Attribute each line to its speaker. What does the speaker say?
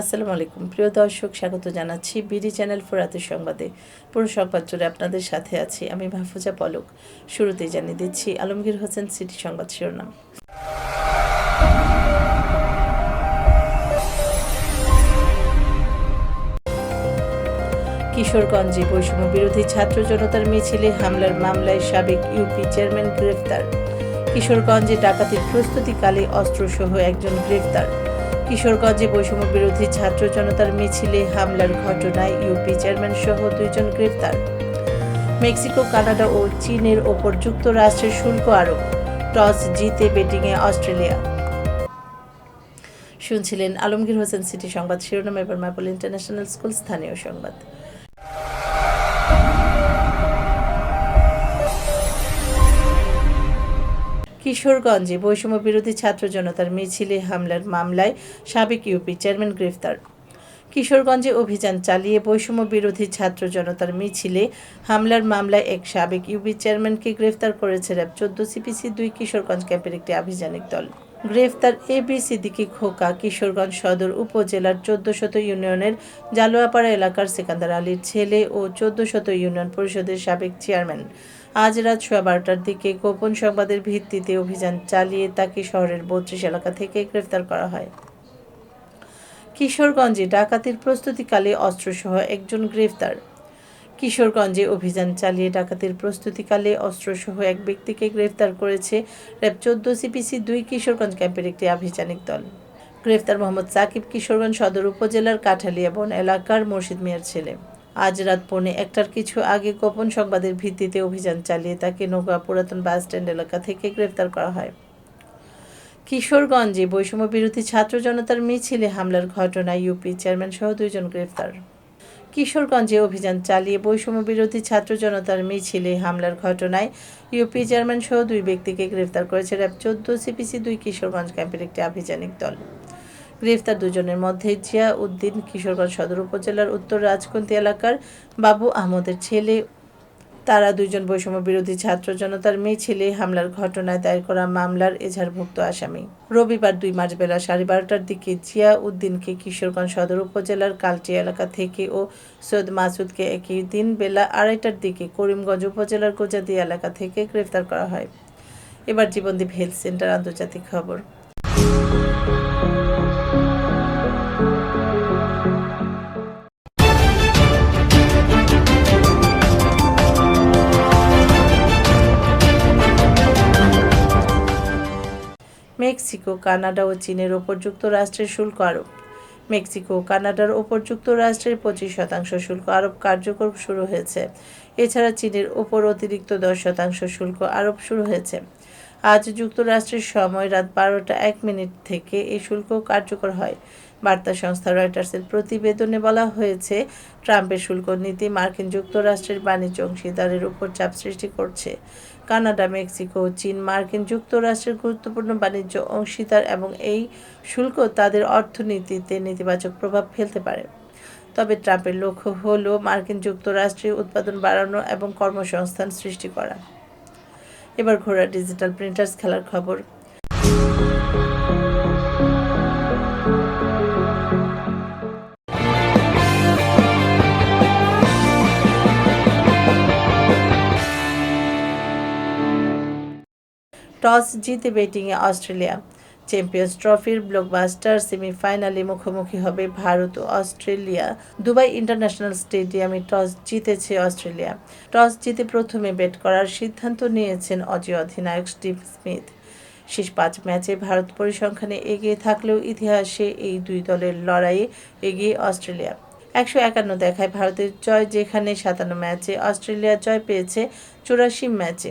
Speaker 1: আসসালামু আলাইকুম। প্রিয় দর্শক, স্বাগত জানাচ্ছি বিডি চ্যানেল ফোরাতের সংবাদে। পুরো সংবাদ জুড়ে আপনাদের সাথে আছি আমি মাহফুজা পলক। শুরুতেই জানিয়ে দিচ্ছি আলমগীর হোসেন সিটি সংবাদ শিরোনাম। কিশোরগঞ্জে বৈষম্য বিরোধী ছাত্র জনতার মিছিলে হামলার মামলায় সাবেক ইউপি চেয়ারম্যান গ্রেফতার। কিশোরগঞ্জে ডাকাতির প্রস্তুতিকালে অস্ত্রসহ একজন গ্রেফতার। কিশোরগঞ্জে বৈষম্য বিরোধী ছাত্র জনতার মিছিলে হামলার ঘটনায় ইউপি চেয়ারম্যান সহ দুইজন গ্রেফতার। মেক্সিকো, কানাডা ও চীনের ওপর যুক্তরাষ্ট্রের শুল্ক আরোপ। টস জিতে ব্যাটিংয়ে অস্ট্রেলিয়া। শুনছিলেন আলমগীর হোসেন সিটি সংবাদ শিরোনাম, এবার মাইপল ইন্টারন্যাশনাল স্কুল স্থানীয় সংবাদ। কিশোরগঞ্জে বৈষম্য বিরোধী ছাত্র জনতার মিছিলে হামলার মামলায় সাবেক ইউপি চেয়ারম্যান গ্রেফতার। কিশোরগঞ্জে অভিযান চালিয়ে বৈষম্য বিরোধী ছাত্র জনতার মিছিলে হামলার মামলায় এক সাবেক ইউপি চেয়ারম্যানকে গ্রেফতার করেছে র্যাব চোদ্দ সিপিসি দুই কিশোরগঞ্জ ক্যাম্পের একটি আভিযানিক দল। গ্রেফতার এ বি সিদ্দিকি খোকা, কিশোরগঞ্জ সদর উপজেলার চোদ্দ শত ইউনিয়নের জালোয়াপাড়া এলাকার সেকান্দার আলীর ছেলে ও চোদ্দ শত ইউনিয়ন পরিষদের সাবেক চেয়ারম্যান। আজ রাত সোয়া বারোটার দিকে গোপন সংবাদের ভিত্তিতে অভিযান চালিয়ে তাকে শহরের বত্রিশ এলাকা থেকে গ্রেফতার করা হয়। কিশোরগঞ্জে ডাকাতির প্রস্তুতিকালে অস্ত্রসহ একজন গ্রেফতার। কিশোরগঞ্জে অভিযান চালিয়ে ডাকাতির প্রস্তুতিকালে অস্ত্রসহ এক ব্যক্তিকে গ্রেফতার করেছে র্যাব চোদ্দ সিপিসি দুই কিশোরগঞ্জ ক্যাম্পের একটি আভিযানিক দল। গ্রেফতার মোহাম্মদ সাকিব কিশোরগঞ্জ সদর উপজেলার কাঠালিয়া বন এলাকার মুর্শিদ মিয়ার ছেলে। আজ রাত পৌনে একটার কিছু আগে গোপন সংবাদের ভিত্তিতে অভিযান চালিয়ে তাকে নৌকা পুরাতন বাস স্ট্যান্ড এলাকা থেকে গ্রেফতার করা হয়। কিশোরগঞ্জে বৈষম্য বিরোধী ছাত্র জনতার মিছিলে হামলার ঘটনায় ইউপি চেয়ারম্যান সহ দুইজন গ্রেফতার। কিশোরগঞ্জে অভিযান চালিয়ে বৈষম্য বিরোধী ছাত্র জনতার মিছিলে হামলার ঘটনায় ইউপি চেয়ারম্যান সহ দুই ব্যক্তিকে গ্রেফতার করেছে র্যাব চোদ্দ, সিপিসি দুই কিশোরগঞ্জ ক্যাম্পের একটি আভিযানিক দল। গ্রেফতার দুজনের মধ্যে জিয়া উদ্দিন কিশোরগঞ্জ সদর উপজেলার উত্তর রাজকুন্তি এলাকার বাবু আহমদের ছেলে তারা দুইজন বৈষম্য বিরোধী ছাত্র জনতার মেয়ে ছেলে হামলার ঘটনায় দায়ের করা মামলার এজাহারভুক্ত আসামি। রবিবার দুই মার্চ বেলা সাড়ে বারোটার দিকে জিয়া উদ্দিনকে কিশোরগঞ্জ সদর উপজেলার কালচি এলাকা থেকে ও সৈয়দ মাসুদকে একই দিন বেলা আড়াইটার দিকে করিমগঞ্জ উপজেলার কোজাদি এলাকা থেকে গ্রেফতার করা হয়। এবার জীবনদীপ হেলথ সেন্টার আন্তর্জাতিক খবর। মেক্সিকো, কানাডা ও চীনের ওপর যুক্তরাষ্ট্রের শুল্ক আরোপ। মেক্সিকো কানাডার ওপর যুক্তরাষ্ট্রের পঁচিশ শতাংশ শুল্ক আরোপ কার্যকর শুরু হয়েছে। এছাড়া চীনের ওপর অতিরিক্ত দশ শতাংশ শুল্ক আরোপ শুরু হয়েছে। আজ যুক্তরাষ্ট্রের সময় রাত বারোটা এক মিনিট থেকে এই শুল্ক কার্যকর হয়। বার্তা সংস্থা রয়টার্সের প্রতিবেদনে বলা হয়েছে, ট্রাম্পের শুল্ক নীতি মার্কিন যুক্তরাষ্ট্রের বাণিজ্য অংশীদারের উপর চাপ সৃষ্টি করছে। কানাডা, মেক্সিকো চীন মার্কিন যুক্তরাষ্ট্রের গুরুত্বপূর্ণ বাণিজ্য অংশীদার এবং এই শুল্ক তাদের অর্থনীতিতে নেতিবাচক প্রভাব ফেলতে পারে। তবে ট্রাম্পের লক্ষ্য হল মার্কিন যুক্তরাষ্ট্রে উৎপাদন বাড়ানো এবং কর্মসংস্থান সৃষ্টি করা। এবার ঘোড়া ডিজিটাল প্রিন্টার্স খেলার খবর। টস জিতে ব্যাটিংয়ে অস্ট্রেলিয়া। চ্যাম্পিয়ন্স ট্রফির ব্লকবাস্টার সেমিফাইনালে মুখোমুখি হবে ভারত ও অস্ট্রেলিয়া। দুবাই ইন্টারন্যাশনাল স্টেডিয়ামে টস জিতেছে অস্ট্রেলিয়া। টস জিতে প্রথমে ব্যাট করার সিদ্ধান্ত নিয়েছেন অজি অধিনায়ক স্টিভ স্মিথ। শেষ পাঁচ ম্যাচে ভারত পরিসংখ্যানে এগিয়ে থাকলেও ইতিহাসে এই দুই দলের লড়াইয়ে এগিয়ে অস্ট্রেলিয়া। একশো একান্ন দেখায় ভারতের জয়, যেখানে সাতান্ন ম্যাচে অস্ট্রেলিয়া জয় পেয়েছে চুরাশি ম্যাচে।